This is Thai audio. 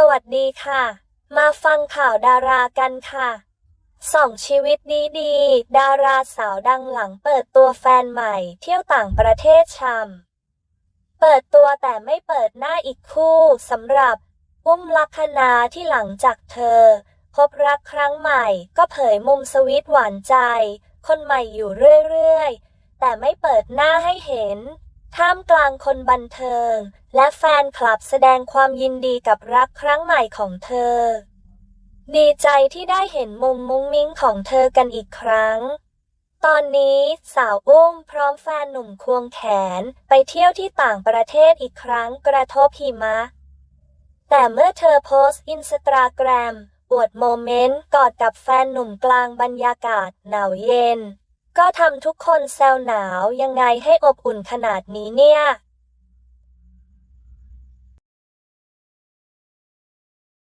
สวัสดีค่ะ มาฟังข่าวดารากันค่ะสองชีวิตดีๆดาราสาวดังหลังเปิดตัวแฟนใหม่ เที่ยวต่างประเทศชำเปิดตัวแต่ไม่เปิดหน้าอีกคู่สำหรับอุ้มลักษณาที่หลังจากเธอ พบรักครั้งใหม่ ก็เผยมุมสวีทหวานใจ คนใหม่อยู่เรื่อยๆ แต่ไม่เปิดหน้าให้เห็น ท่ามกลางคนบันเทิง และแฟนคลับแสดงความยินดีกับรักครั้งใหม่ของเธอ ดีใจที่ได้เห็นมุมมุ้งมิ้งของเธอกันอีกครั้ง ตอนนี้สาวอุ้มพร้อมแฟนหนุ่มควงแขนไปเที่ยวที่ต่างประเทศอีกครั้งกระทบหิมะ แต่เมื่อเธอโพสต์อินสตาแกรมอวดโมเมนต์กอดกับแฟนหนุ่มกลางบรรยากาศหนาวเย็น ก็ทำทุกคนแซวหนาวยังไงให้อบอุ่นขนาดนี้เนี่ย